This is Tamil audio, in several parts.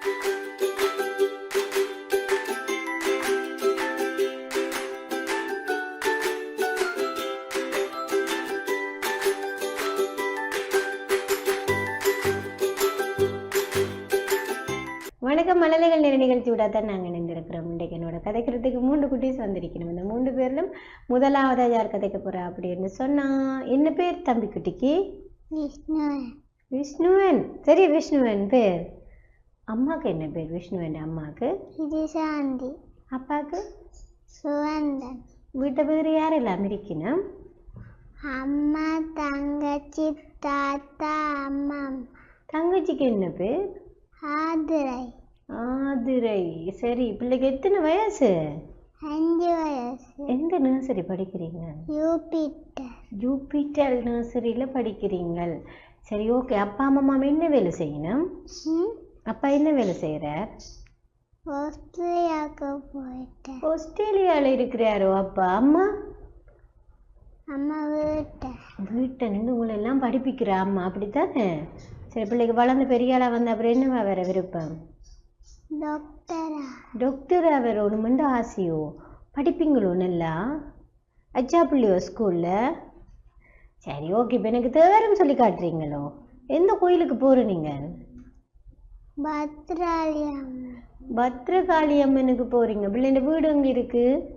வணக்கம் மழலைகள் நேர நிகழ்ச்சியோட தான் நாங்கள் இணைந்திருக்கிறோம். இன்றைக்கு என்னோட கதைக்கிறதுக்கு மூன்று குட்டீஸ் வந்திருக்கணும். இந்த மூன்று பேரிலும் முதலாவதா யார் கதைக்க போறா அப்படின்னு சொன்னா என்ன பேர் தம்பி குட்டிக்கு? விஷ்ணு விஷ்ணுவன். சரி விஷ்ணுவன் பேர்? அம்மாக்கு என்ன பேர்? விஷ்ணுவன் அம்மாக்கு? இது சாந்தி. அப்பாவுக்கு சுவந்தன். வீட்டை பேர் யாரெல்லாம் இருக்கணும் அம்மா தங்கச்சி தாத்தா அம்மா தங்கச்சிக்கு என்ன பேர்? ஆதிரை. ஆதிரை. சரி பிள்ளைக்கு எத்தனை வயசு? அஞ்சு வயசு. எந்த நர்சரி படிக்கிறீங்க? யூபிட்டர் ஜூபிட்டர் நர்சரியில் படிக்கிறீங்கள். சரி ஓகே அப்பா அம்மா என்ன வேலை செய்யணும்? ம், அப்பா என்ன வேலை செய்கிறார் ஆஸ்திரேலியாவுக்கு போயிட்டேன். ஆஸ்திரேலியாவில் இருக்கிறாரோ அப்பா? அம்மா? அம்மா வீட்டை. வீட்டை நின்று உங்களை எல்லாம் படிப்பிக்கிறா அம்மா அப்படித்தானே? சரி பிள்ளைக்கு வளர்ந்து பெரிய ஆளாக வந்து அப்புறம் என்னவா வேற விருப்பம்? டாக்டரா? டாக்டரா வேற ஒன்றுமெண்டு ஆசையோ? படிப்பீங்களோ நல்லா? அச்சா பிள்ளையோ ஸ்கூலில் சரி ஓகே இப்போ எனக்கு தேவரம் சொல்லி காட்டுறீங்களோ? எந்த கோயிலுக்கு போகிற நீங்கள் பத்ரகாளி அம்மனுக்கு போறீங்க. பிள்ளைங்க வீடு அங்க இருக்கு?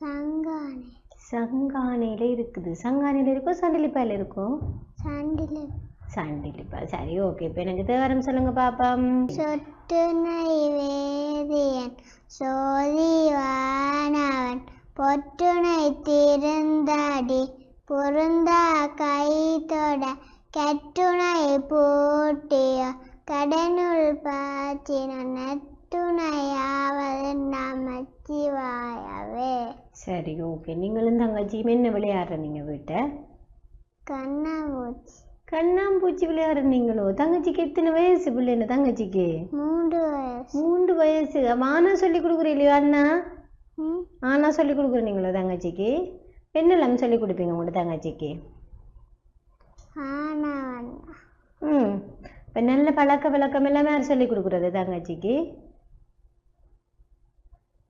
சங்கானி. சங்கானையில இருக்குது. சங்கானையில இருக்கோ சண்டிலிப்பாயில் இருக்கோ? சண்டில. சண்டிலிப்பா. சரி ஓகே இப்போ எனக்கு தேவரம் சொல்லுங்க பாப்பம். சொட்டுனை வேதியன் சோதிவானவன் பொட்டுனை திருந்தாடி பொருந்தா கைத்தொட கட்டுணை பூட்டிய கடனுள் பாச்சின நட்டுணையாவது நமச்சிவாயவே சரி ஓகே நீங்களும் தங்கச்சியும் என்ன விளையாடுறீங்க வீட்டை கண்ணாமூச்சி கண்ணாம்பூச்சி விளையாடுறீங்களோ தங்கச்சிக்கு எத்தனை வயசு பிள்ளைங்க தங்கச்சிக்கு மூன்று வயசு மூன்று வயசு ஆனா சொல்லி கொடுக்குறீங்களோ அண்ணா ஆனா சொல்லி கொடுக்குறீங்களோ தங்கச்சிக்கு என்னெல்லாம் சொல்லி கொடுப்பீங்க உங்களோட தங்கச்சிக்கு ஆனவன் ம் இப்போ நல்ல பழக்க வழக்கம் எல்லாமே யார் சொல்லி கொடுக்குறது தங்கச்சிக்கு?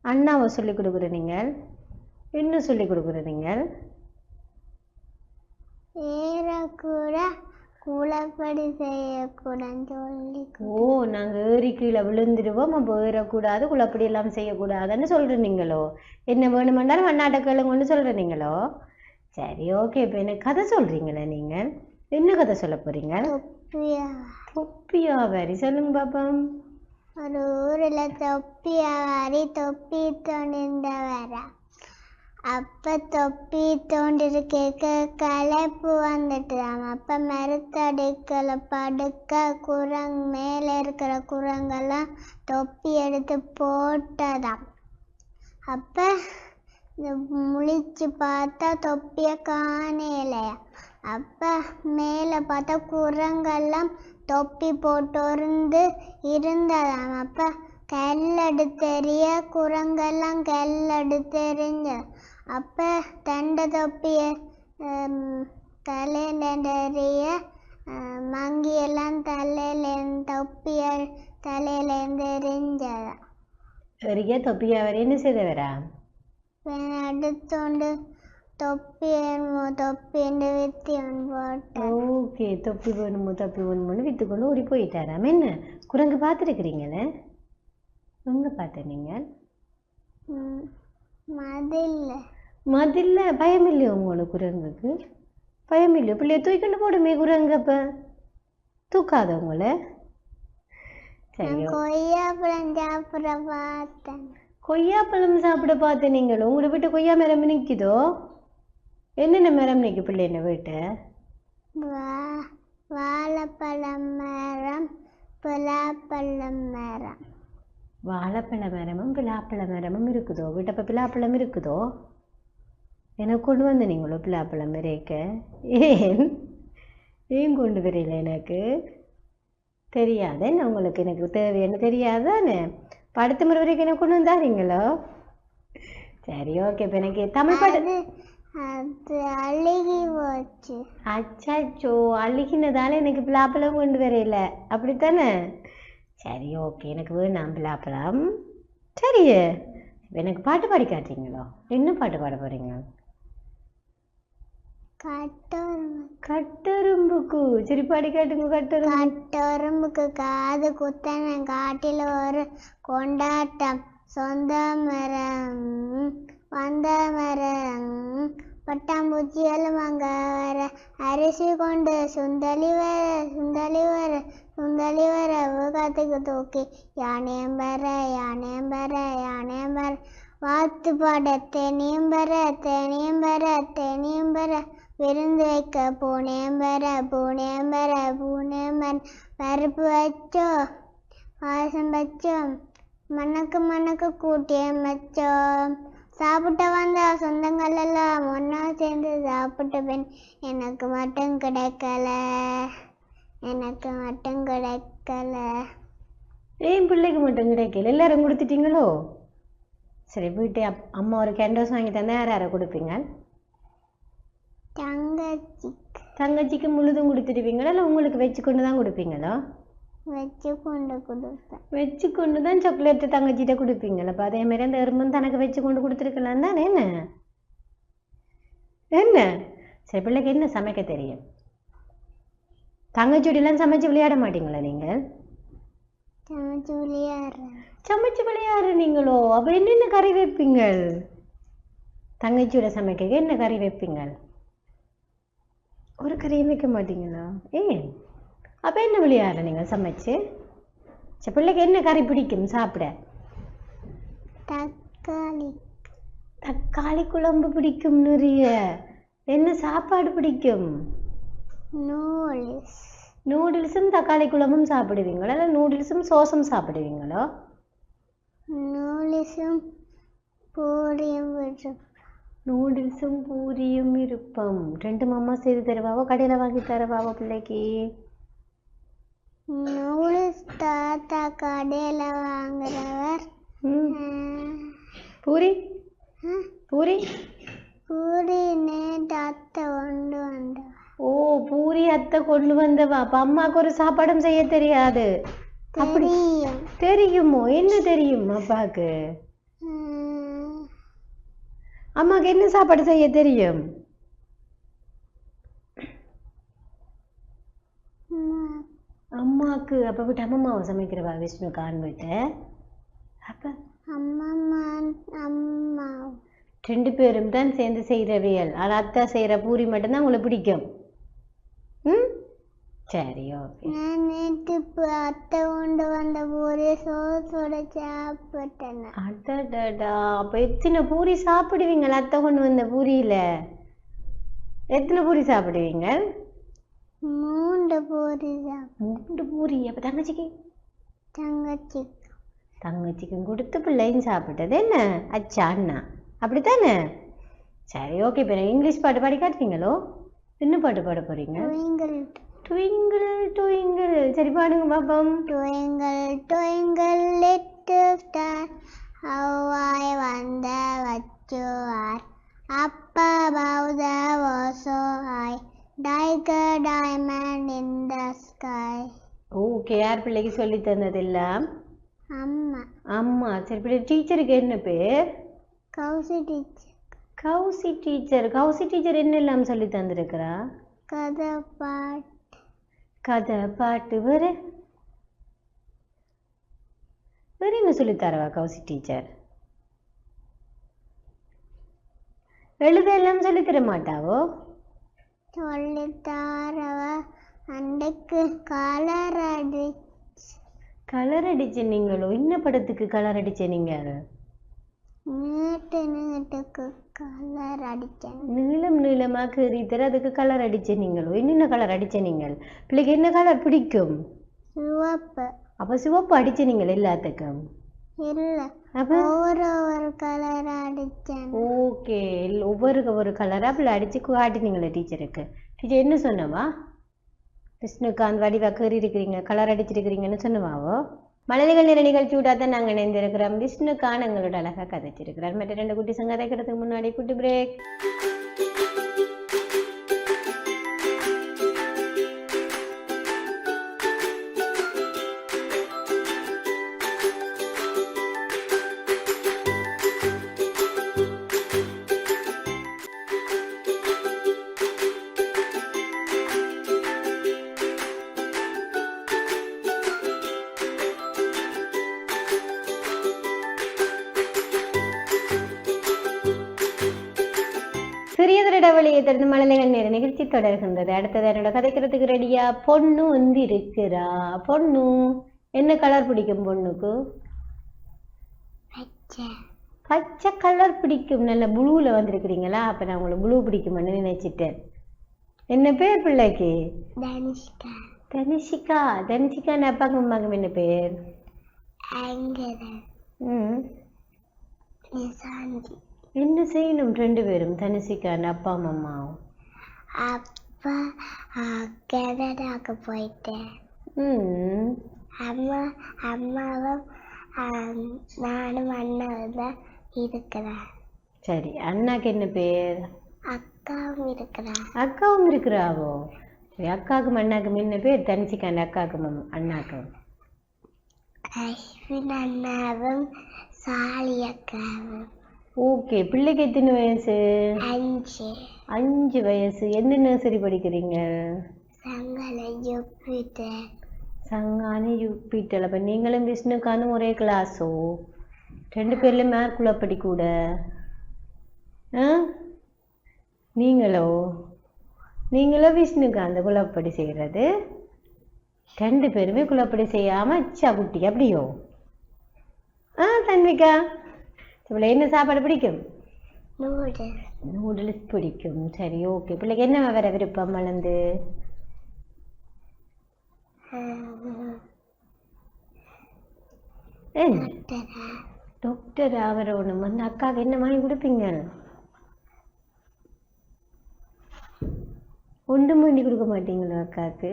அண்ணாவை சொல்லி கொடுக்குற நீங்கள். இன்னும் சொல்லி கொடுக்குற நீங்கள்? ஏறக்கூட செய்யக்கூடாதுன்னு சொல்லி ஓ நாங்கள் ஏறி கீழே விழுந்துடுவோம். அப்போ ஏறக்கூடாது குழப்படி எல்லாம் செய்யக்கூடாதுன்னு சொல்கிற நீங்களோ? என்ன வேணுமென்றாலும் அண்ணாட்ட கேளுங்கன்னு சொல்கிற நீங்களோ? சரி ஓகே இப்போ எனக்கு கதை சொல்கிறீங்களே நீங்கள்? என்ன கதை சொல்ல போகிறீங்க தொப்பியா தொப்பியா வரி? சொல்லுங்க பாப்பம் ஒரு ஊரில் தொப்பியாவாரி தொப்பி தோண்டிருந்த வரா அப்போ தொப்பி தோண்டிருக்க களைப்பு வந்துட்டுதான் அப்போ மருத்தடிக்கல படுக்க குரங் மேலே இருக்கிற குரங்கெல்லாம் தொப்பி எடுத்து போட்டதாம். அப்போ முழிச்சு பார்த்தா தொப்பியை காணலையா அப்போ மேலே பார்த்தா குரங்கெல்லாம் தொப்பி போட்டோர்ந்து இருந்ததாம். அப்போ கல்லெடுத்தெறிய குரங்கெல்லாம் கல்லெடுத்தெறிஞ்ச அப்போ தண்டை தொப்பிய தலையிலெறிய மங்கியெல்லாம் தலையில தொப்பிய தலையிலேருந்து எறிஞ்சதாம் எறிய தொப்பியா வரி என்ன செய்தவரா? அடுத்தோண்டு தொப்பி தொப்பின்னு வித்தி ஒன்று போட்டேன். ஓகே தொப்பி வேணுமோ தொப்பி வேணுமோன்னு விற்றுக்கொண்டு ஓடி போயிட்டாராம் என்ன? குரங்கு பார்த்துருக்குறீங்களே? எங்கே பார்த்த நீங்கள் மதில்ல. மதில்ல? பயம் இல்லையோ உங்களுக்கு குரங்குக்கு? பயம் இல்லையோ பிள்ளைய தூக்கிட்டு போடுமே குரங்கு அப்போ. தூக்காத உங்களை. கொய்யாப்பழம் சாப்பிட பார்த்தேன். கொய்யாப்பழம் சாப்பிட பார்த்த நீங்களும் உங்களை வீட்டு கொய்யா மரம் நிற்குதோ என்னென்ன மரம் நிற்கும் பிள்ளைங்க வீட்டை? வா வாழைப்பழம் மரம் பலாப்பழம் மரம். வாழைப்பழ மரமும் பிலாப்பழ மரமும் இருக்குதோ? வீட்டப்ப பிலாப்பழம் இருக்குதோ? எனக்கு கொண்டு வந்து நீங்களோ பிலாப்பழம் வரைக்க ஏன்? ஏன் கொண்டு வரல எனக்கு? தெரியாத என்ன உங்களுக்கு? எனக்கு தேவைன்னு தெரியாதானே? இப்ப அடுத்த முறை வரைக்கும் எனக்கு கொண்டு வந்தாரீங்களோ சரி ஓகே இப்போ எனக்கு தமிழ் பாட்டு அது அழுகி போச்சு. அச்சாச்சோ அழுகினதால எனக்கு பிலாப்பழம் கொண்டு வரையில. அப்படித்தானே? சரி ஓகே எனக்கு வேணாம் பிளாப்பழம். சரி. இப்ப எனக்கு பாட்டு பாடி காட்டுறீங்களோ? என்ன பாட்டு பாட போறீங்க? கட்டொரும்பு. கட்டெரும்புக்கு. சரி பாடி காட்டுங்க கட்டெரும்பு. கட்டொரும்புக்கு காது குத்தன காட்டில் ஒரு கொண்டாட்டம். சொந்த மரம். வந்த மரம் பட்டாம்பூச்சிகளும் அங்க வர அரிசி கொண்டு சுந்தலி வர சுந்தலி வர சுந்தலி வர காத்துக்கு தூக்கி யானையம் வர யானையம் வர யானையம் வர வாத்து பாட தேனியும் வர தேனியும் வர தேனியும் வர விருந்து வைக்க பூனையும் வர பூனையும் வர பூனையும் வர பருப்பு வச்சோ பாசம் வச்சோம் மணக்கு மணக்கு கூட்டியம் வச்சோம். சாப்பிட்ட வந்த சொந்தங்கள் எல்லாம் ஒன்றா சேர்ந்து சாப்பிட்ட பின் எனக்கு மட்டும் கிடைக்கல. எனக்கு மட்டும் கிடைக்கல. ஏன் பிள்ளைக்கு மட்டும் கிடைக்கல? எல்லாரும் கொடுத்துட்டீங்களோ? சரி வீட்டு அப் அம்மா ஒரு கேண்டோஸ் வாங்கி தந்தா யார் யாரை கொடுப்பீங்க? தங்கச்சி தங்கச்சிக்கு முழுதும் கொடுத்துடுவீங்களா? இல்லை உங்களுக்கு வச்சு கொண்டு தான் கொடுப்பீங்களா? வச்சு கொண்டு கொடுப்பேன் வச்சு கொண்டு தான் சாக்லேட்டு தங்கச்சிட்ட கொடுப்பீங்களா அப்போ அதே மாதிரி அந்த எறும்பும் தனக்கு வச்சு கொண்டு கொடுத்துருக்கலாம் தானே என்ன என்ன சரி பிள்ளைக்கு என்ன சமைக்க தெரியும் தங்கச்சொடியெல்லாம் சமைச்சு விளையாட மாட்டீங்களா நீங்கள் சமைச்சு விளையாடுறேன் சமைச்சு விளையாடு நீங்களோ அப்போ என்னென்ன கறி வைப்பீங்க தங்கச்சியோட சமைக்க என்ன கறி வைப்பீங்க ஒரு கறியும் வைக்க மாட்டீங்களா ஏன் அப்போ என்ன விளையாடுற நீங்கள் சமைச்சு? சரி பிள்ளைக்கு என்ன கறி பிடிக்கும்? சாப்பிட. தக்காளி. தக்காளி குழம்பு பிடிக்கும் நிறைய. என்ன சாப்பாடு பிடிக்கும்? நூல்ஸ் நூடுல்ஸும் தக்காளி குழம்பும் சாப்பிடுவீங்களா? இல்லை நூடுல்ஸும் சோஸும் சாப்பிடுவீங்களோ? நூலிஸும் பூரியும் நூடுல்ஸும் பூரியும் இருப்பம் ரெண்டு மாமா செய்து தருவாவோ? கடையில் வாங்கி தருவாவோ பிள்ளைக்கு? நூலிஸ் தாத்தா கடையில் வாங்குறவர். பூரி? பூரி பூரி? நேற்று அத்தை கொண்டு வந்தவர் ஓ பூரி அத்தை கொண்டு வந்தவா. அப்போ அம்மாவுக்கு ஒரு சாப்பாடும் செய்ய தெரியாது. அப்படி தெரியும். என்ன தெரியும் அப்பாவுக்கு? ஆஹ், அம்மாவுக்கு என்ன சாப்பாடு செய்ய தெரியும் அம்மா- அம்மாவுக்கு அப்போ விட்டு அம்மம்மாவை சமைக்கிறவா விஷ்ணு விட்டு அப்போ? அம்மம்மா அம்மா ரெண்டு பேரும் தான் சேர்ந்து செய்கிறவியல் அது அத்தை செய்கிற பூரி மட்டும்தான் உங்களுக்கு பிடிக்கும். ம்? சரி ஓகே. நான் நேற்று அத்தை கொண்டு வந்த பூரி சோசோட சாப்பிட்டேன். அடடடா. அப்போ எத்தனை பூரி சாப்பிடுவீங்க அத்தை கொண்டு வந்த பூரியில்? எத்தனை பூரி சாப்பிடுவீங்க? மூன்று பூரி சாப்பிட்டேன் மூன்று பூரி. அப்போ தங்கச்சிக்கு? தங்கச்சி தங்கச்சிக்கும் கொடுத்து பிள்ளையும் சாப்பிட்டது என்ன? அச்சா அண்ணா. அப்படித்தானே? சரி ஓகே இப்போ இங்கிலீஷ் பாட்டு பாடி காட்டுறீங்களோ? என்ன பாட்டு பாட போறீங்க? ட்விங்கிள் ட்விங்கிள் சரி பாடுங்க பாப்போம். Twinkle twinkle little star. How I wonder what you are up a diamond in the sky. Okay யார் பிள்ளைக்கு சொல்லி தந்ததெல்லாம் அம்மா. அம்மா சரி பிள்ளை டீச்சருக்கு என்ன பேர்? Kousi teacher. Kousi teacher. Kousi teacher என்னெல்லாம் சொல்லி தந்திருக்கிறா? கதை பாட்டு கதை பாட்டு வேற. வேற என்ன சொல்லி தரவா கௌசி டீச்சர்? எழுத எல்லாம் சொல்லி தர மாட்டாவோ சொல்லித்தாரவ? அன்றைக்கு கலர் அடி கலர் அடிச்ச நீங்களோ? என்ன படத்துக்கு கலர் அடிச்ச நீங்க? நீட்டு நீட்டுக்கு கலர் அடித்தேன் நீளம் நீளமா கீறித்தர அதுக்கு கலர் அடிச்ச நீங்களோ? என்னென்ன கலர் அடிச்ச நீங்கள்? பிள்ளைக்கு என்ன கலர் பிடிக்கும்? சிவப்பு. அப்ப சிவப்பு அடிச்ச நீங்கள் எல்லாத்துக்கும்? இல்லை. ஒவ்வொரு ஒரு கலர் அடித்தேன் ஓகே. ஒவ்வொரு ஒரு கலராக அப்படி அடிச்சு காட்டினீங்களே டீச்சருக்கு. டீச்சர் என்ன சொன்னவா? விஷ்ணுகாந்த் வடிவா கீறி இருக்கிறீங்க கலர் அடிச்சிருக்கிறீங்கன்னு சொன்னவாவோ மலர்கள் நிற நிகழ்ச்சி விடாதான் நாங்கள் இணைந்திருக்கிறோம். விஷ்ணுகான் எங்களோட அழகாக கதைச்சிருக்கிறார். மற்ற ரெண்டு குட்டி சங்க கதைக்கிறதுக்கு முன்னாடி குட்டி பிரேக் நிகழ்ச்சி தொடர்கின்றது. அடுத்தது என்னோட கதைக்கிறதுக்கு ரெடியா பொண்ணு வந்து இருக்கிறா பொண்ணு என்ன கலர் பிடிக்கும் பொண்ணுக்கு? பச்சை. கலர் பிடிக்கும். நல்ல ப்ளூவில் வந்திருக்கிறீங்களா? அப்போ நான் உங்களுக்கு ப்ளூ பிடிக்கும்னு நினைச்சிட்டேன். என்ன பேர் பிள்ளைக்கு? தனுஷ்கா. தனிஷிகா. தனிஷிகா அப்பாக்கும் அம்மாக்கும் என்ன பேர்? என்ன செய்யணும்? ரெண்டு பேரும். தனிஷிகா அப்பா அம்மாவும். அப்பா கனடாக்கு போயிட்டேன். ம். அம்மா அம்மாவும் நானும் அண்ணாவும் தான் இருக்கிறேன். சரி அண்ணாக்கு என்ன பேர்? அக்காவும் இருக்கிறேன் அக்காவும் இருக்கிறாவோ? சரி அக்காவுக்கும் அண்ணாக்கும் என்ன பேர்? தனிச்சிக்காண்ட அக்காவுக்கும் அண்ணாக்கும். அஸ்வின் அண்ணாவும் சாலி அக்காவும். ஓகே பிள்ளைக்கு எத்தனை வயசு? அஞ்சு. அஞ்சு வயசு. எந்த நர்சரி படிக்கிறீங்க? சங்கானி யூபிட்டல் அப்போ நீங்களும் விஷ்ணுக்கானும் ஒரே கிளாஸோ ரெண்டு பேர்லையும் மேற்குள்ள படி கூட ஆ? நீங்களோ? நீங்களோ விஷ்ணுகாந்த் குலப்படி செய்கிறது ரெண்டு பேருமே குலப்படி செய்யாமல் அச்சா குட்டி அப்படியோ? ஆ தன்விகா. இவ்வளோ என்ன சாப்பாடு பிடிக்கும்? நூடுல்ஸ் பிடிக்கும் சரி ஓகே பிள்ளைக்கு என்ன வர விருப்பம் வளர்ந்து டாக்டர் ஆவரணும் வந்து அக்காவுக்கு என்ன வாங்கி கொடுப்பீங்க ஒன்றும் வேண்டி கொடுக்க மாட்டீங்களோ அக்காவுக்கு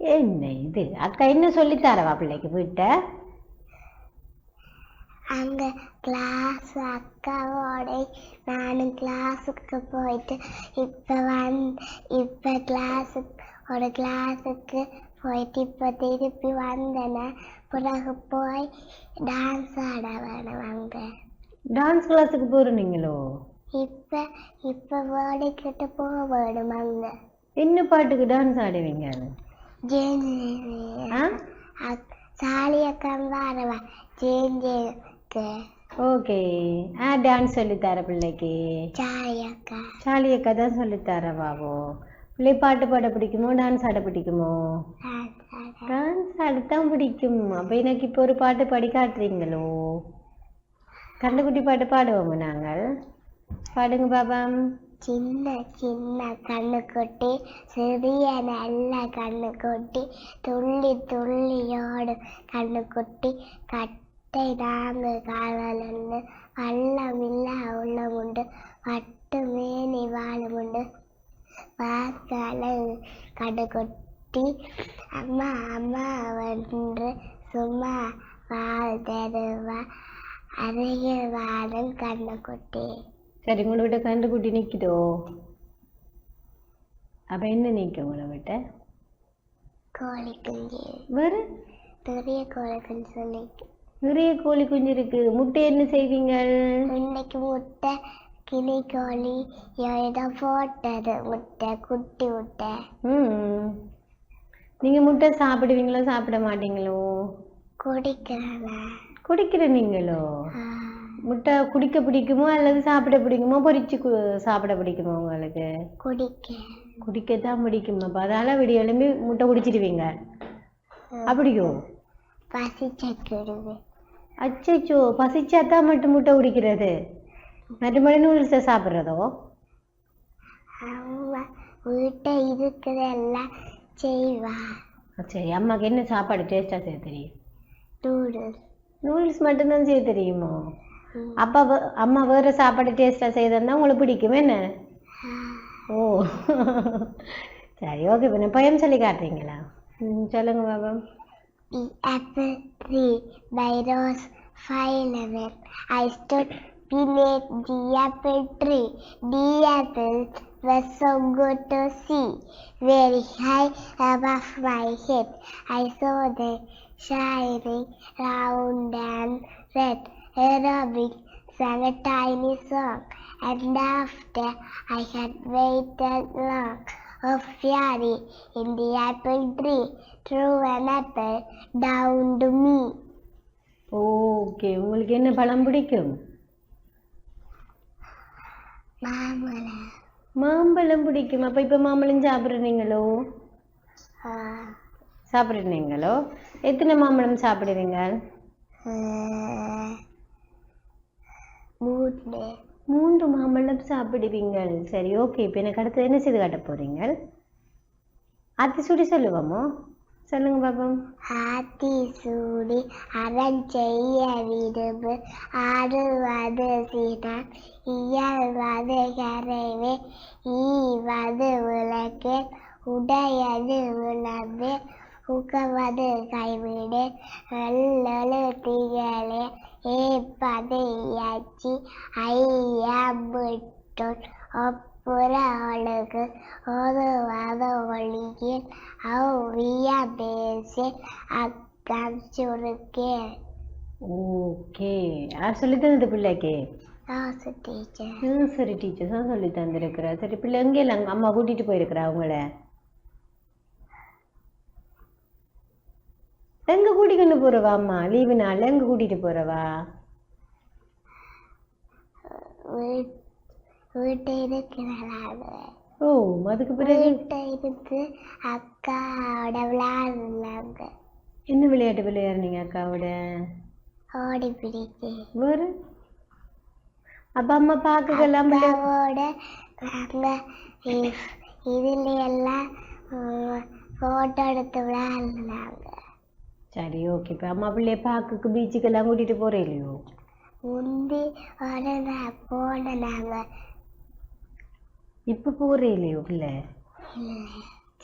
என்ன இது அக்கா என்ன சொல்லித்தாரவா பிள்ளைக்கு வீட்டை அங்க கிளாஸ் அக்காவோட நானும் கிளாஸுக்கு போயிட்டு இப்போ வந் இப்போ கிளாஸுக்கு ஒரு கிளாஸுக்கு போயிட்டு இப்போ திருப்பி வந்தேன்னா பிறகு போய் டான்ஸ் ஆட வேணும் அங்க. டான்ஸ் கிளாஸுக்கு போகிறீங்களோ இப்போ இப்போ ஓடிக்கிட்டு போக வேணும் அங்க. என்ன பாட்டுக்கு டான்ஸ் ஆடுவீங்க? ஆ? சாலி அக்கா வரவா? ஜேஞ்சேக்கு ஓகே. ஆ டான்ஸ் சொல்லித்தர பிள்ளைக்கு. சாலி அக்கா. சாலி அக்கா தான் சொல்லித்தரவாவோ பிள்ளை பாட்டு பாட பிடிக்குமோ டான்ஸ் ஆட பிடிக்குமோ? டான்ஸ் ஆட. டான்ஸ் ஆடத்தான் பிடிக்கும். அப்போ எனக்கு இப்போ ஒரு பாட்டு பாடி காட்டுறீங்களோ? கண்ணுக்குட்டி பாட்டு பாடுவோம் நாங்கள்? பாடுங்க பாபாம். சின்ன சின்ன கண்ணு கொட்டி சிறிய நல்ல கண்ணு கொட்டி துள்ளி துள்ளியோடு கண்ணு கொட்டி கட்டை நாங்கு காதலன்னு வல்லம் இல்ல உள்ளமுண்டு வட்டு மேனி வாழுமுண்டு வாக்கால கண்ணு கொட்டி அம்மா அம்மா வென்று சும்மா வாழ் தருவா அருகில் வாழும் கண்ணு கொட்டி சரி உங்களை விட்ட கண்டுக்குட்டி நிற்குதோ அப்போ என்ன நிற்கும் உங்களை விட்ட? கோழி குஞ்சு. வேறு? பெரிய கோழி குஞ்சு சொல்லி நிறைய கோழி குஞ்சு இருக்கு. முட்டை என்ன செய்வீங்க? இன்னைக்கு முட்டை கிளி கோழி ஏதோ போட்டது. முட்டை குட்டி முட்டை. ம். நீங்கள் முட்டை சாப்பிடுவீங்களோ சாப்பிட மாட்டீங்களோ? குடிக்கிறாங்க குடிக்கிற நீங்களோ? முட்டை குடிக்க பிடிக்குமோ அல்லது சாப்பிட பிடிக்குமோ பொரிச்சு சாப்பிட பிடிக்குமோ உங்களுக்கு? குடிக்க. குடிக்கத்தான் பிடிக்கும். அப்போ அதால விடிய எழும்பி முட்டை குடிச்சிடுவீங்க. அப்படியோ? பசிச்சுடுது அச்சச்சோ பசிச்சாதான் மட்டும் முட்டை குடிக்கிறது. மறுபடி நூடுல்ஸை சாப்பிட்றதோ? வீட்டை இருக்கிறதெல்லாம் செய்வா. சரி அம்மாக்கு என்ன சாப்பாடு டேஸ்ட்டாக செய்ய தெரியும்? நூடுல்ஸ் நூடுல்ஸ் மட்டும்தான் செய்ய தெரியுமோ? அப்பா அம்மா வேறு சாப்பாடு டேஸ்ட்டாக செய்ததுன்னா உங்களுக்கு பிடிக்கும் என்ன? ஓ. சரி ஓகே இப்போ பயம் சொல்லி காட்டுறீங்களா? ம் சொல்லுங்க பாபா. Apple tree by Rose Fireman. I stood beneath the apple tree. The apples were so good to see. Very high above my head, I saw them shining round and red. A robin sang a tiny song, and after I had waited long, a fairy in the apple tree threw an apple down to me. Okay உங்களுக்கு என்ன பழம் பிடிக்கும்? மாம்பழம். மாம்பழம் பிடிக்கும். அப்போ இப்போ மாம்பழம் சாப்பிட்றீங்களோ? சாப்பிட்றீங்களோ? எத்தனை மாம்பழம் சாப்பிடுவீங்க மூணு. மூன்று மாம்பழம் சாப்பிடுவீங்க சரி ஓகே இப்போ எனக்கு அடுத்து என்ன செய்து காட்ட போறீங்க அத்தி சுடி சொல்லுவோமோ? சொல்லுங்க பாபம். ஆத்தி சூடி அரண் செய்ய விரும்பு. ஆறுவது சினம் இயல்வது கரைவே. ஈவது உலகு உடையது உணவு உகவது கைவிடு எல்லெழுத்திகளே ஏப்பது இயச்சி ஐயம்பிட்டோன் ஒப்புற அழகு ஓதுவது ஒளியில் அவ்விய பேசில் அக்கம் சுருக்கே. ஓகே. யார் சொல்லி தந்தது பிள்ளைக்கு டீச்சர். சரி டீச்சர். சொல்லி தந்திருக்கிறா சரி பிள்ளை எங்கே இல்லை அம்மா கூட்டிட்டு போயிருக்கிறா அவங்கள எங்க கூட்டிக்கொண்டு போறவா அம்மா லீவு நாள்ல எங்க கூட்டிட்டு போறவா? வீட்டை இருக்கிறாங்க ஓ அதுக்கு பிறகு? இருந்து அக்காவோட விளையாடுனாங்க. என்ன விளையாட்டு விளையாடுனீங்க அக்காவோட? ஓடி பிடிச்சு வேறு? அப்ப அம்மா பார்க்கலாம் அக்காவோட இதுல எல்லாம் போட்டோ எடுத்து விளையாடுனாங்க. சரி ஓகே இப்போ அம்மா பிள்ளைய பார்க்குக்கு பீச்சுக்கெல்லாம் கூட்டிட்டு போறே இல்லையோ முந்தி போனாங்க இப்போ போறே இல்லையோ பிள்ளை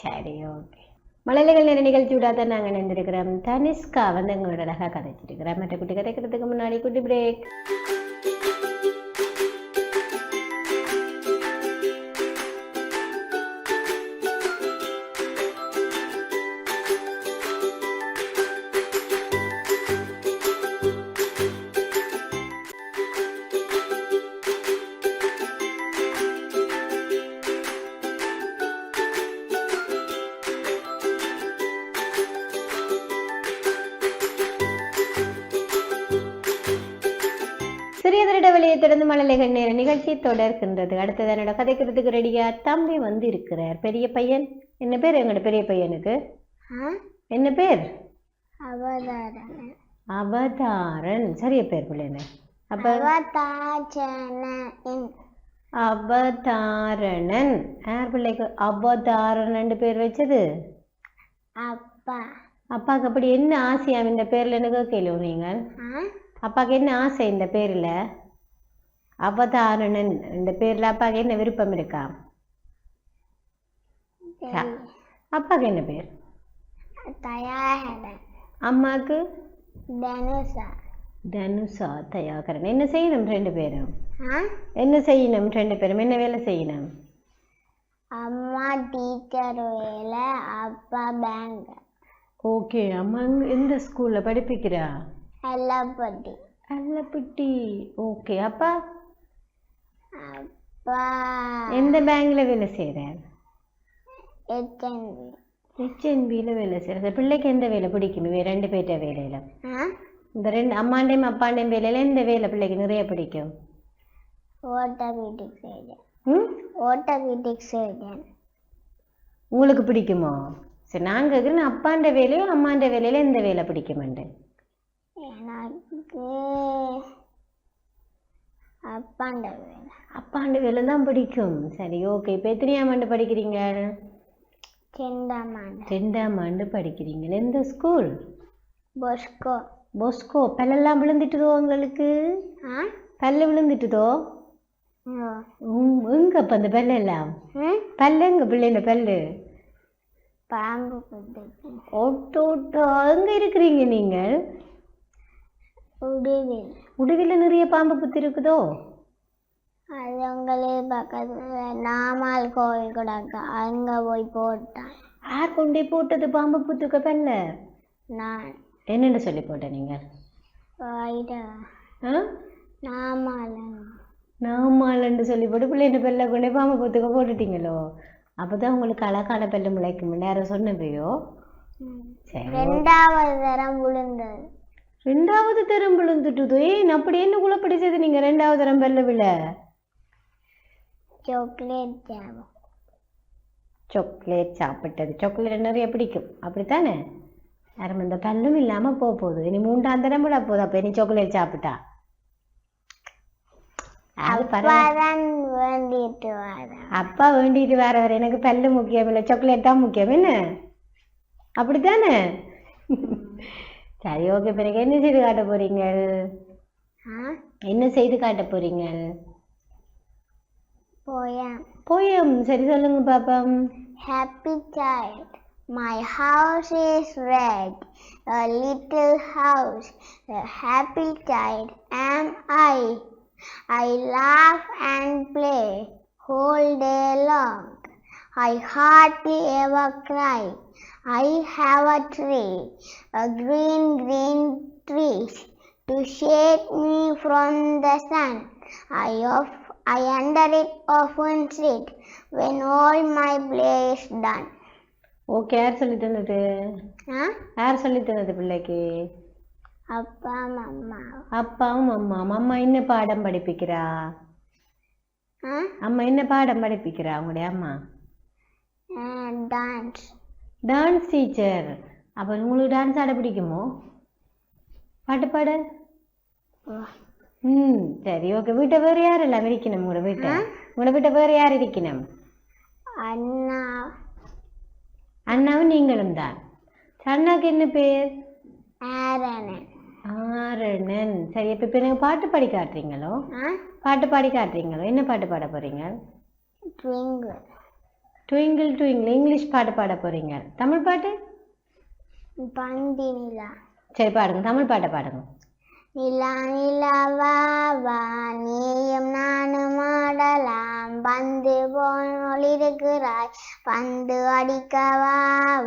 சரி ஓகே மலையிலகள் நேர நிகழ்ச்சியோட தான் நாங்கள் நினைந்திருக்கிறோம் தனிஷ்கா வந்து எங்களோட அழகாக கதைச்சிருக்கிறோம் மற்ற குட்டி கதைக்கிறதுக்கு முன்னாடி குட்டி பிரேக் நேர நிகழ்ச்சி தொடர்கின்றது. அடுத்தது என்னோட கதைக்கிறதுக்கு ரெடியா தம்பி வந்து இருக்கிறார் பெரிய பையன். என்ன பேர்? எங்களோட பெரிய பையனுக்கு. என்ன பேர்? அவதாரன். சரியா பேர் பிள்ளைங்க அவதாரணன். யார் பிள்ளைக்கு அவதாரணன் பேர் வச்சது? அப்பா. அப்பாவுக்கு அப்படி என்ன ஆசையாம் இந்த பேர்ல எனக்கு கேள்வி நீங்கள் ஆ? அப்பாவுக்கு என்ன ஆசை இந்த பேர்ல? அவதாரணன். இந்த பேர்ல அப்பாவுக்கு என்ன விருப்பம் இருக்கா. அப்பாவுக்கு என்ன பேர்? அம்மாவுக்கு தனுஷா. தனுஷா தயாகரன். என்ன செய்யணும் ரெண்டு பேரும்? என்ன செய்யணும் ரெண்டு பேரும்? என்ன வேலை செய்யணும்? அம்மா டீச்சர் வேலை அப்பா பேங்க் ஓகே அம்மா எந்த ஸ்கூல்ல படிப்பிக்கிறா? எல்லப்பட்டி அல்லப்பட்டி. ஓகே அப்பா? எந்த பேங்க்ல வேலை செய்கிறார் ஹெச்என்பி ஹெச்என்பியில் வேலை செய்கிறார் பிள்ளைக்கு எந்த வேலை பிடிக்கும்? இவ ரெண்டு பேர்ட்ட வேலையில. இந்த ரெண்டு அம்மாண்டையும் அப்பாண்டையும் வேலையில எந்த வேலை பிள்ளைக்கு நிறைய பிடிக்கும்? உங்களுக்கு பிடிக்குமோ? சரி நான் கேட்குறேன் அப்பாண்ட வேலையோ அம்மாண்ட வேலையில எந்த வேலை பிடிக்குமெண்டு? எனக்கு அப்பாண்ட வேலை அப்பாண்ட வேலை தான் பிடிக்கும். சரி ஓகே இப்போ எத்தனையாம் ஆண்டு படிக்கிறீங்க? செண்டாமாண்ட ரெண்டாம் ஆண்டு படிக்கிறீங்க எந்த ஸ்கூல் பொஸ்கோ. பொஸ்கோ. பல்லெல்லாம் விழுந்துட்டுதோ உங்களுக்கு? ஆ? பல்லு விழுந்துட்டுதோ? எங்க அப்ப அந்த பல்லெல்லாம்? ம் பல்லு எங்க பிள்ளைங்க பல்லு? பாம்பு ஓட்டோட்டோ எங்க இருக்கிறீங்க நீங்கள்? உடுவில் உடுவில நிறைய பாம்பு புத்து இருக்குதோ? அது உங்களே பக்கத்துல நாமால் கோவில் கூட அங்க போய் போட்டான். யார் கொண்டே போட்டது பாம்பு புத்துக்க பல்ல நான். என்னென்னு சொல்லி போட்ட நீங்க? போயிட்டு ஆ? நாமால் நாமாலன்னு சொல்லி போட்டு பிள்ளைங்க பல்ல கொண்டே பாம்பு புத்துக்க போட்டுட்டீங்களோ? அப்பதான் உங்களுக்கு அழகான பல்லு முளைக்கும். நேரம் சொன்னவையோ சரி ரெண்டாவது தரம் விழுந்தது. ரெண்டாவது தரம் விழுந்துட்டுதோ. ஏன் அப்படி என்ன குழப்படி செய்து நீங்க ரெண்டாவது தரம் பல்ல விழ? Chocolate jam. சாக்லேட் சாப்பிட்டது. சாக்லேட் நிறைய பிடிக்கும். அப்படித்தானே? யாரும் இந்த பல்லும் இல்லாம போக போகுது. இனி மூன்றாம் தரம் விட போகுது. அப்ப இனி சாக்லேட் சாப்பிட்டா? அப்பா வேண்டிட்டு வேற வேற எனக்கு பல்லு முக்கியம் இல்லை. சாக்லேட் தான் முக்கியம். என்ன? அப்படித்தானே? சரி ஓகே பிறகு என்ன செய்து காட்ட போறீங்க என்ன செய்து காட்ட போறீங்க போயம் போயம் சரி சொல்லுங்க பாப்பம் Happy child, my house is red, a little house, a happy child am I. I laugh and play whole day long. I hardly ever cry. I have a tree, a green, green tree, to shade me from the sun. I of I under it often sit when all my play is done. Okay யார் சொல்லி தந்தது யார் சொல்லி தந்தது பிள்ளைக்கு அப்பா அம்மா அப்பாவும் அம்மா அம்மா என்ன பாடம் படிப்பிக்கிறா அம்மா என்ன பாடம் படிப்பிக்கிறா உங்களுடைய அம்மா டான்ஸ் டான்ஸ் டீச்சர் அப்போ உங்களுக்கு டான்ஸ் ஆட பிடிக்குமோ? பாட்டு பாட? ம் சரி ஓகே வீட்டை வேறு யார் எல்லாம் இருக்கணும் உங்களோட வீட்டை? உங்களோட வீட்டை வேறு யார் இருக்கணும் அண்ணா. அண்ணாவும் நீங்களும் தான். அண்ணாவுக்கு என்ன பேர்? ஆரணன். ஆரணன். சரி இப்போ இப்போ எனக்கு பாட்டு பாடி காட்டுறீங்களோ? பாட்டு பாடி காட்டுறீங்களோ? என்ன பாட்டு பாட போறீங்க? ட்விங்கிள் ட்விங்கிள் இங்கிலீஷ் பாட்டு பாட போறீங்க. தமிழ் பாட்டு? பந்தி நிலா சரி பாடுங்க. தமிழ் பாட்டை பாடுங்க. நிலா நிலாவா வா நீயும் நானும் ஆடலாம். பந்து போல் இருக்கிறாய் பந்து அடிக்க வா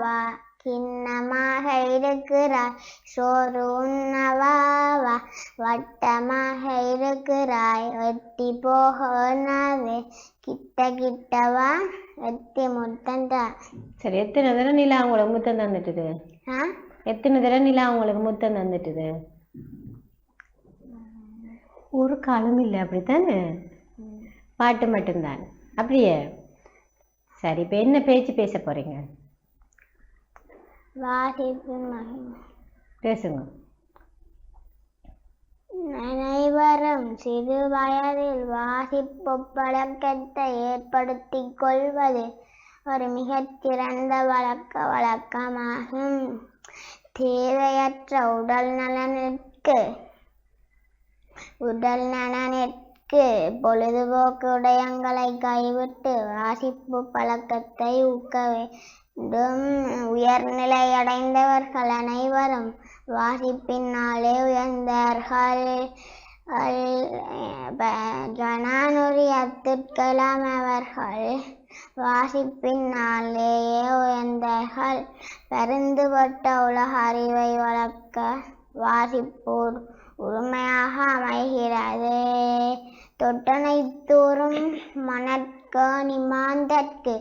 வா. கிண்ணமாக இருக்கிறாய். சோறு உண்ணவா வா வட்டமாக இருக்கிறாய். வெட்டி போகவே கிட்ட கிட்டவா வெட்டி முத்தந்தா? சரி எத்தனை தடவை நிலா உங்களுக்கு முத்தம் தந்துட்டுது? ஆ? எத்தனை தடவை நிலா உங்களுக்கு முத்தம் தந்துட்டுது? ஒரு காலம் இல்லை அப்படித்தானே? பாட்டு மட்டும்தான். அப்படியே. சரி இப்போ என்ன பேச்சு பேச மகிமை பேசுங்க. அனைவரும் சிறு வயதில் வாசிப்பு பழக்கத்தை ஏற்படுத்திக் கொள்வது ஒரு மிகச்சிறந்த வழக்க வழக்கமாகும். தேவையற்ற உடல் நலனிற்கு உடல் நலனிற்கு பொழுதுபோக்கு உடையங்களை கைவிட்டு வாசிப்பு பழக்கத்தை ஊக்க வேண்டும். உயர்நிலை அடைந்தவர்கள் அனைவரும் வாசிப்பினாலே உயர்ந்தார்கள். ஜனானுரி அப்துல் அவர்கள். வாசிப்பினாலேயே உயர்ந்தார்கள். பருந்துபட்ட உலக அறிவை வளர்க்க வாசிப்போர் உரிமையாக அமைகிறது. தொட்டனை தூறும் மணற்கேணி மாந்தற்கு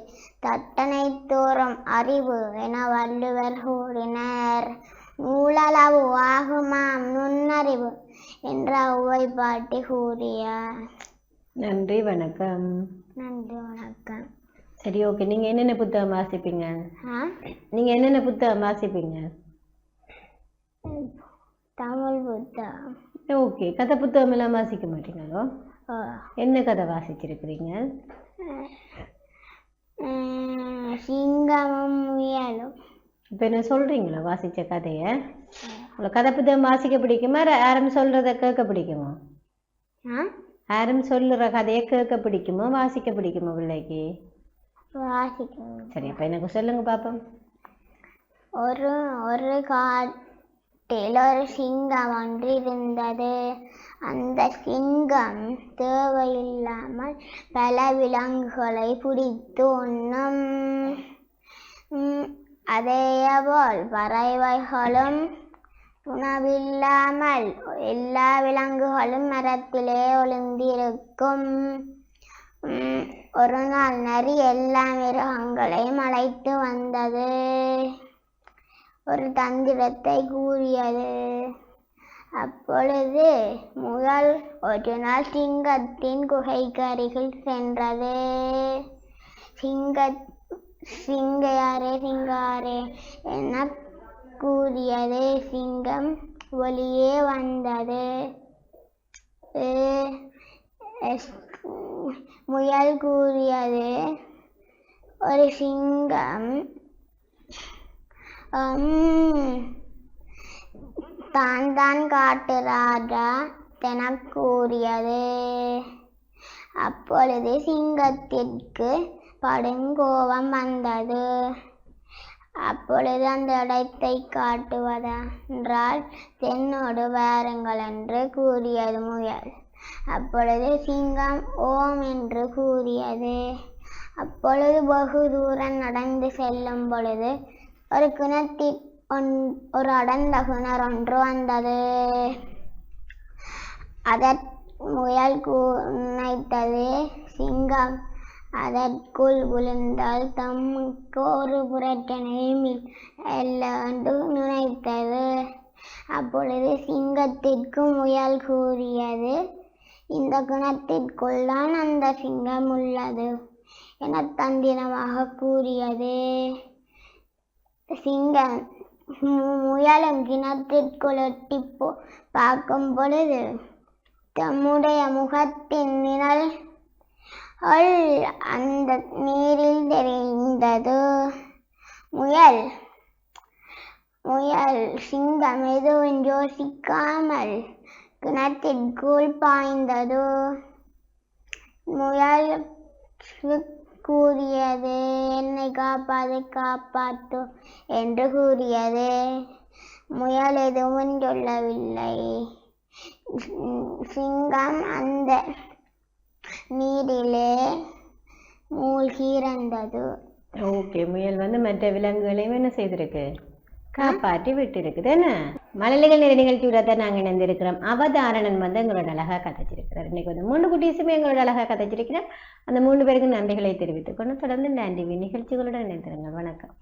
தட்டனை அறிவு என வள்ளுவர் கூறினர். நூலளவு ஆகுமாம் நுண்ணறிவு என்ற பாட்டி கூறியார். நன்றி வணக்கம். நன்றி வணக்கம். சரி ஓகே. நீங்க என்னென்ன புத்தகம் வாசிப்பீங்க? ஆ? நீங்க என்னென்ன புத்தகம் வாசிப்பீங்க? தமிழ் புத்தகம். ஓகே. கதை புத்தகம் எல்லாம் வாசிக்க மாட்டீங்களோ. என்ன கதை வாசிச்சிருக்கிறீங்க? சிங்கமும் முயலும். இப்போ என்ன சொல்றீங்களா? வாசிச்ச கதையை? உங்களுக்கு கதை புத்தகம் வாசிக்க பிடிக்குமா? யாரும் சொல்றத கேட்க பிடிக்குமா? யாரும் சொல்லுற கதையை கேட்க பிடிக்குமா? வாசிக்க பிடிக்குமா பிள்ளைக்கு? சரி அப்போ எனக்கு சொல்லுங்க பாப்போம். ஒரு ஒரு காட்டில் ஒரு சிங்கம் ஒன்று இருந்தது அந்த சிங்கம் தேவையில்லாமல் பல விலங்குகளை பிடித்து உண்ணும். அதேபோல் பறவைகளும் உணவில்லாமல் எல்லா விலங்குகளும் மரத்திலே ஒளிந்திருக்கும். ஒரு நாள் நரி எல்லா மிருகங்களையும் அழைத்து வந்தது. ஒரு தந்திரத்தை கூறியது. அப்பொழுது முதல் ஒரு நாள் சிங்கத்தின் குகைக்கு அருகில் சென்றது. சிங்கத் சிங்கையாரே சிங்காரே என கூறியது சிங்கம் ஒளியே வந்தது. முயல் கூறியது ஒரு சிங்கம். தான் தான் காட்டுறாரா தென கூறியது. அப்பொழுது சிங்கத்திற்கு படுங்கோபம் வந்தது. அப்பொழுது அந்த இடத்தை காட்டுவதென்றால் தென்னோடு வாருங்கள் என்று கூறியது முயல். அப்பொழுது சிங்கம் ஓம் என்று கூறியது. அப்பொழுது வெகு தூரம் நடந்து செல்லும் பொழுது ஒரு கிணத்தி ஒன்- ஒரு அடர்ந்த கிணறு ஒன்று வந்தது. அதற் முயல் கூ- நினைத்தது சிங்கம் அதற்குள் விழுந்தால் தமக்கு ஒரு புரட்டனையும் என்று நினைத்தது. அப்பொழுது சிங்கத்திற்கு முயல் கூறியது இந்த குணத்திற்குள் தான் அந்த சிங்கம் உள்ளது என தந்திரமாக கூறியது. சிங்கம் மு- முயலும் கிணத்திற்குள் எட்டி போ- பார்க்கும் பொழுது தம்முடைய முகத்தின் நிழல் அல் அந்த நீரில் தெரிந்தது முயல். முயல். சிங்கம் எதுவும் யோசிக்காமல் கிணத்திற்குள் பாய்ந்தது. முயல் கூறியது என்னை காப்பாது காப்பாற்று என்று கூறியது. முயல் எதுவும் சொல்லவில்லை. சிங்கம் அந்த நீரிலே மூழ்கி இறந்தது ஓகே முயல் வந்து மற்ற விலங்குகளையும் என்ன செய்திருக்கு? காப்பாற்றி விட்டு இருக்குது என்ன? மழலைகள் நிறைய நிகழ்ச்சியோட தான் நாங்கள் இணைந்திருக்கிறோம். அவதாரணன் வந்து எங்களோட அழகா கதைச்சிருக்கிறார். இன்னைக்கு வந்து மூணு குட்டீஸுமே எங்களோட அழகா கதைச்சிருக்கிறோம் அந்த மூணு பேருக்கு நன்றிகளை தெரிவித்துக் கொண்டு தொடர்ந்து நன்றி நிகழ்ச்சிகளோட இணைந்திருங்கள். வணக்கம்.